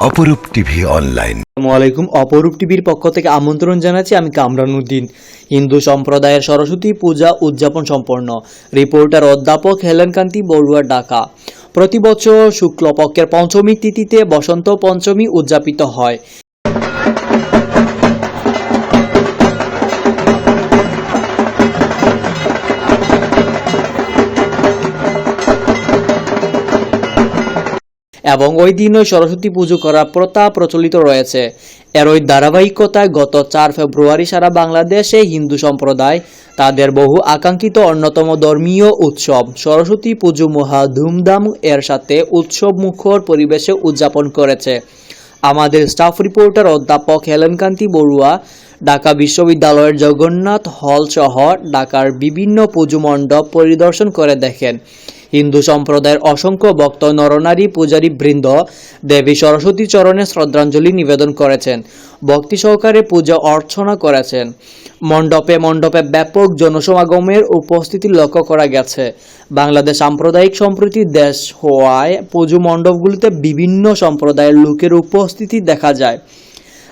অপরূপ TV online. আসসালামু অপরূপ টিভির পক্ষ থেকে আমন্ত্রণ জানাচ্ছি আমি কামরান উদ্দিন। হিন্দু সম্প্রদায়ের সরস্বতী পূজা উদযাপন সম্পন্ন। রিপোর্টার, অধ্যাপক হেলেনকান্তি বড়ুয়া, ঢাকা। প্রতি বছর শুক্লপক্ষের পঞ্চমী তিথিতে বসন্ত পঞ্চমী উদযাপিত হয়। এবং ওই দিনই সরস্বতী পুজো করার প্রথা প্রচলিত রয়েছে। এর ওই ধারাবাহিকতায় গত চার ফেব্রুয়ারি সারা বাংলাদেশে হিন্দু সম্প্রদায় তাদের বহু আকাঙ্ক্ষিত অন্যতম ধর্মীয় উৎসব সরস্বতী পুজো মহা ধুমধাম এর সাথে উৎসব মুখর পরিবেশে উদযাপন করেছে। আমাদের স্টাফ রিপোর্টার অধ্যাপক হেলেনকান্তি বড়ুয়া, ঢাকা বিশ্ববিদ্যালয়ের জগন্নাথ হল সহ ঢাকার বিভিন্ন পুজো মণ্ডপ পরিদর্শন করে দেখেন। হিন্দু সম্প্রদায়ের অসংখ্য ভক্ত, নরনারী পূজারী বৃন্দ দেবী সরস্বতী চরণে শ্রদ্ধাঞ্জলি নিবেদন করেছেন। ভক্তি সহকারে পূজা অর্চনা করেছেন। মণ্ডপে মণ্ডপে ব্যাপক জনসমাগমের উপস্থিতি লক্ষ্য করা গেছে। বাংলাদেশ সাম্প্রদায়িক সম্প্রীতির দেশ হওয়ায় পুজো মণ্ডপগুলিতে বিভিন্ন সম্প্রদায়ের লোকের উপস্থিতি দেখা যায়।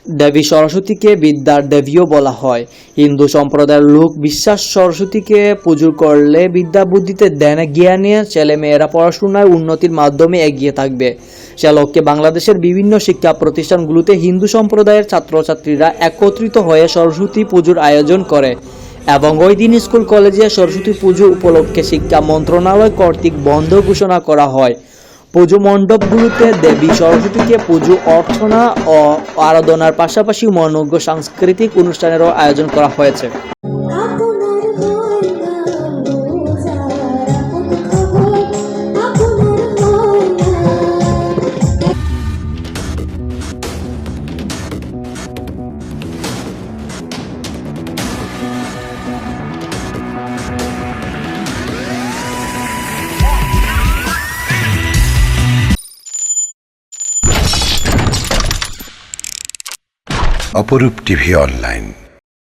দেবী সরস্বতীকে বিদ্যার দেবীও বলা হয়। হিন্দু সম্প্রদায়ের লোক বিশ্বাস সরস্বতীকে পুজো করলে বিদ্যা বুদ্ধিতে ধ্যানে জ্ঞানে ছেলে মেয়েরা পড়াশোনায় উন্নতির মাধ্যমে এগিয়ে থাকবে। সে লক্ষ্যে বাংলাদেশের বিভিন্ন শিক্ষা প্রতিষ্ঠানগুলোতে হিন্দু সম্প্রদায়ের ছাত্রছাত্রীরা একত্রিত হয়ে সরস্বতী পুজোর আয়োজন করে এবং ওই দিন স্কুল, কলেজে সরস্বতী পুজো উপলক্ষে শিক্ষা মন্ত্রণালয় কর্তৃক বন্ধ ঘোষণা করা হয়। পুজো মণ্ডপগুলোতে দেবী সরস্বতীকে পুজো, অর্চনা ও আরাধনার পাশাপাশি মনোজ্ঞ সাংস্কৃতিক অনুষ্ঠানেরও আয়োজন করা হয়েছে। অপরূপ টিভি অনলাইন।